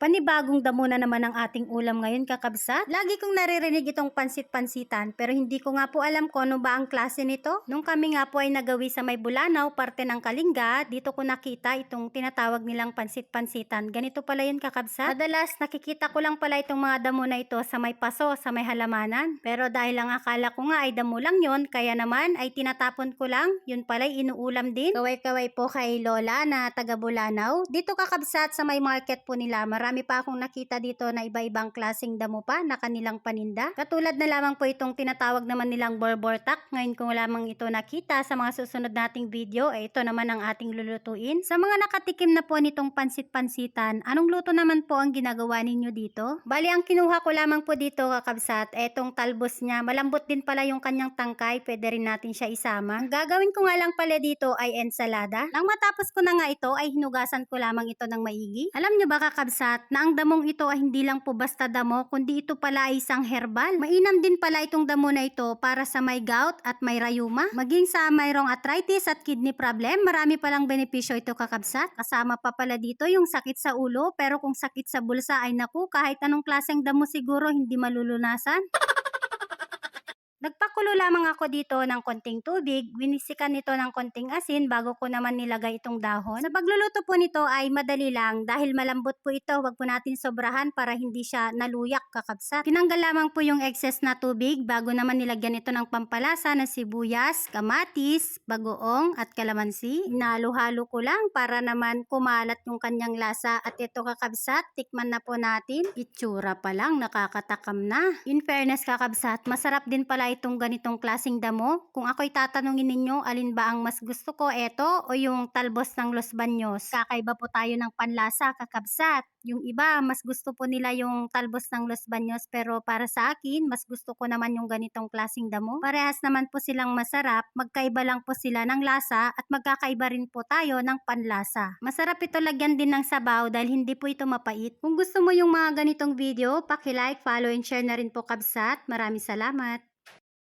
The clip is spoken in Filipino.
Panibagong damo na naman ang ating ulam ngayon kakabsat. Lagi kong naririnig itong pansit-pansitan pero hindi ko nga po alam kung ano ba ang klase nito. Nung kami nga po ay nagawi sa may Bulanaw, parte ng Kalinga, dito ko nakita itong tinatawag nilang pansit-pansitan. Ganito pala yun kakabsat. Madalas nakikita ko lang pala itong mga damo na ito sa may paso, sa may halamanan. Pero dahil ang akala ko nga ay damo lang yon kaya naman ay tinatapon ko lang. Yun pala ay inuulam din. Kaway-kaway po kay Lola na taga Bulanaw. Dito kakabsat sa may market po nila, marami pa akong nakita dito na iba-ibang klaseng damo pa na kanilang paninda. Katulad na lamang po itong tinatawag naman nilang borbortak. Ngayon ko lamang ito nakita sa mga susunod nating video, ay ito naman ang ating lulutuin. Sa mga nakatikim na po nitong pansit-pansitan, anong luto naman po ang ginagawa ninyo dito? Bali, ang kinuha ko lamang po dito kakabsat, etong talbos niya. Malambot din pala yung kanyang tangkay, pwede rin natin siya isama. Ang gagawin ko nga lang pala dito ay ensalada. Nang matapos ko na nga ito, ay hinugasan ko lamang ito ng maigi. Alam nyo ba kakabsat, na ang damong ito ay hindi lang po basta damo, kundi ito pala ay isang herbal. Mainam din pala itong damo na ito para sa may gout at may rayuma. Maging sa mayroong arthritis at kidney problem, marami palang benepisyo ito kakabsat. Kasama pa pala dito yung sakit sa ulo, pero kung sakit sa bulsa ay naku, kahit anong klaseng damo siguro hindi malulunasan. Nagpakulo lamang ako dito ng konting tubig, winisikan nito ng konting asin bago ko naman nilagay itong dahon. Sa pagluluto po nito ay madali lang dahil malambot po ito, wag po natin sobrahan para hindi siya naluyak kakabsat. Tinanggal lamang po yung excess na tubig bago naman nilagyan ito ng pampalasa na sibuyas, kamatis, bagoong at kalamansi. Inalo-halo ko lang para naman kumalat yung kanyang lasa at ito kakabsat, tikman na po natin. Itsura pa lang, nakakatakam na. In fairness kakabsat, masarap din pala itong ganitong klasing damo. Kung ako'y tatanungin ninyo, alin ba ang mas gusto ko, eto o yung talbos ng Los Baños? Kakaiba po tayo ng panlasa, kakabsat. Yung iba, mas gusto po nila yung talbos ng Los Baños pero para sa akin, mas gusto ko naman yung ganitong klasing damo. Parehas naman po silang masarap, magkaiba lang po sila ng lasa at magkakaiba rin po tayo ng panlasa. Masarap ito lagyan din ng sabaw dahil hindi po ito mapait. Kung gusto mo yung mga ganitong video, paki-like, follow and share na rin po kabsat. Maraming salamat.